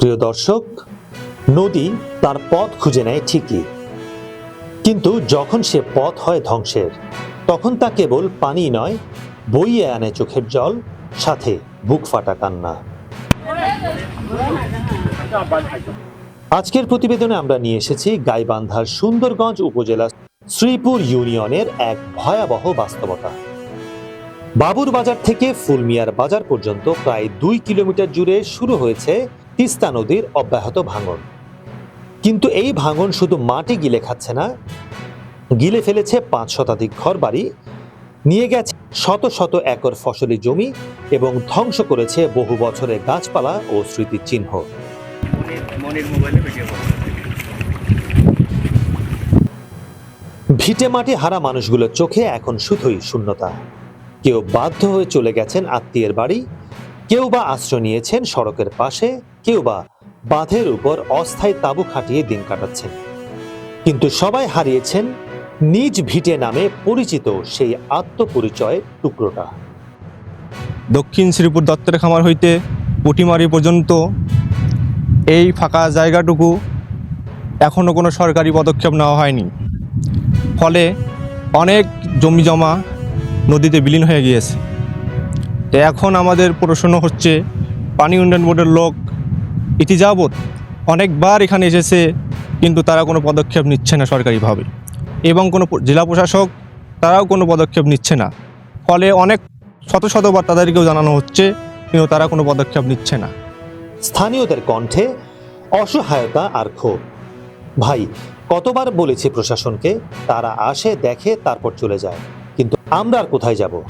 প্রিয় দর্শক, নদী তার পথ খুঁজে নেয় ঠিকই। কিন্তু যখন সে পথ হয় ধ্বংসের, তখন তা কেবল পানি নয়, বইয়ে আনে চোখের জল, সাথে বুক ফাটা কান্না। আজকের প্রতিবেদনে আমরা নিয়ে এসেছি গাইবান্ধার সুন্দরগঞ্জ উপজেলা শ্রীপুর ইউনিয়নের এক ভয়াবহ বাস্তবতা। বাবুর বাজার থেকে ফুলমিয়ার বাজার পর্যন্ত প্রায় দুই কিলোমিটার জুড়ে শুরু হয়েছে তিস্তা নদীর অব্যাহত ভাঙন। কিন্তু এই ভাঙন শুধু মাটি গিলে খাচ্ছে না, গিলে ফেলেছে পাঁচ শতাধিক ঘরবাড়ি, নিয়ে গেছে শত শত একর ফসলি জমি এবং ধ্বংস করেছে বহু বছরের গাছপালা ও স্মৃতির চিহ্ন মনির মোবাইলে ভিডিও ভিটে মাটি হারা মানুষগুলোর চোখে এখন শুধুই শূন্যতা। কেউ বাধ্য হয়ে চলে গেছেন আত্মীয়ের বাড়ি, কেউ বা আশ্রয় নিয়েছেন সড়কের পাশে, কেউ বা বাঁধের উপর অস্থায়ী তাঁবু খাটিয়ে দিন কাটাচ্ছেন। কিন্তু সবাই হারিয়েছেন নিজ ভিটে নামে পরিচিত সেই আত্মপরিচয়ের টুকরোটা। দক্ষিণ শ্রীপুর দত্তের খামার হইতে পুটিমারি পর্যন্ত এই ফাঁকা জায়গাটুকু এখনও কোনো সরকারি পদক্ষেপ নেওয়া হয়নি। ফলে অনেক জমি জমা নদীতে বিলীন হয়ে গিয়েছে। এখন আমাদের প্রশ্ন হচ্ছে, পানি উন্নয়ন বোর্ডের লোক ইতি যাবৎ অনেকবার এখানে এসেছে, কিন্তু তারা কোনো পদক্ষেপ নিচ্ছে না সরকারিভাবে। এবং কোনো জেলা প্রশাসক তারাও কোনো পদক্ষেপ নিচ্ছে না। ফলে অনেক শত শতবার তাদেরকেও জানানো হচ্ছে, কিন্তু তারা কোনো পদক্ষেপ নিচ্ছে না। স্থানীয়দের কণ্ঠে অসহায়তা আর ক্ষোভ। ভাই, কতবার বলেছি প্রশাসনকে, তারা আসে, দেখে, তারপর চলে যায়। কিন্তু আমরা আর কোথায় যাব?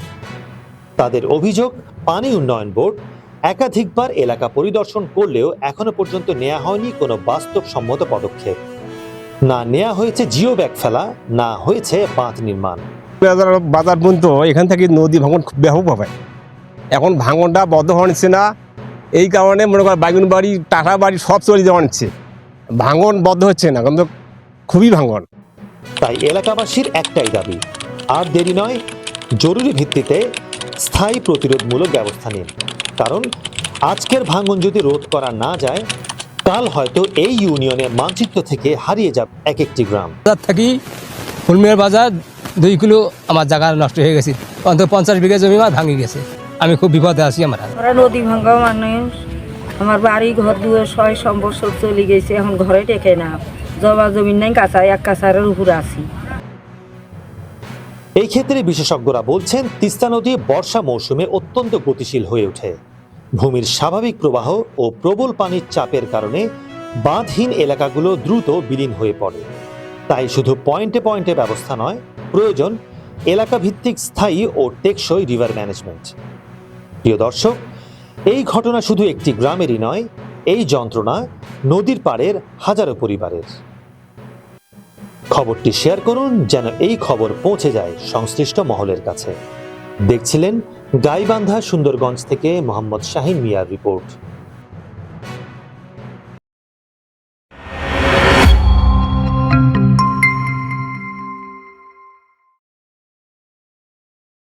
তাদের অভিযোগ, পানি উন্নয়ন বোর্ড, একাধিকবার এলাকা পরিদর্শন করলেও এখনও পর্যন্ত নেওয়া হয়নি কোনো বাস্তবসম্মত পদক্ষেপ। না নেওয়া হয়েছে জিও ব্যাগ ফেলা, না হয়েছে বাঁধ নির্মাণ। বাজার পর্যন্ত এখান থেকে নদী ভাঙন খুব ব্যাপক হবে। এখন ভাঙনটা বদ্ধ হওয়া নিচ্ছে না। এই কারণে মনে কর বাইগুন বাড়ি টাটা বাড়ি সব চলে যাওয়া নিচ্ছে। ভাঙন বদ্ধ হচ্ছে না কিন্তু খুবই ভাঙন। তাই এলাকাবাসীর একটাই দাবি আর দেরি নয় জরুরি ভিত্তিতে স্থায়ী প্রতিরোধমূলক ব্যবস্থা নিন। কারণ আজকের ভাঙন যদি রোধ করা না যায় কাল হয়তো এই ইউনিয়নের মানচিত্র থেকে হারিয়ে যাবে এক একটি গ্রাম। বাজার থাকি ফুলমিয়ার বাজার দুই কিলো আমার জায়গা নষ্ট হয়ে গেছে। অন্তত পঞ্চাশ বিঘা জমি আমার ভাঙি গেছে। আমি খুব বিপদে আছি আমার। আমরা নদী ভাঙ্গা মানুষ। আমার বাড়ি ঘর দুয়ার ছয় সম্বর সব চলে গেছে, এখন ঘরে টেকে না। জবা জমিন নাই কাঁচা এক কাঁচারের উপরে আছি। এই ক্ষেত্রে বিশেষজ্ঞরা বলছেন, তিস্তা নদী বর্ষা মৌসুমে অত্যন্ত গতিশীল হয়ে ওঠে। ভূমির স্বাভাবিক প্রবাহ ও প্রবল পানির চাপের কারণে বাঁধহীন এলাকাগুলো দ্রুত বিলীন হয়ে পড়ে। তাই শুধু পয়েন্টে পয়েন্টে ব্যবস্থা নয়, প্রয়োজন এলাকা ভিত্তিক স্থায়ী ও টেকসই রিভার ম্যানেজমেন্ট। প্রিয় দর্শক এই ঘটনা শুধু একটি গ্রামেরই নয়, এই যন্ত্রণা নদীর পাড়ের হাজারো পরিবারের। খবরটি শেয়ার করুন যেন এই খবর পৌঁছে যায় সংশ্লিষ্ট মহলের কাছে। দেখছিলেন গাইবান্ধা সুন্দরগঞ্জ থেকে মোহাম্মদ শাহিন মিয়ার রিপোর্ট।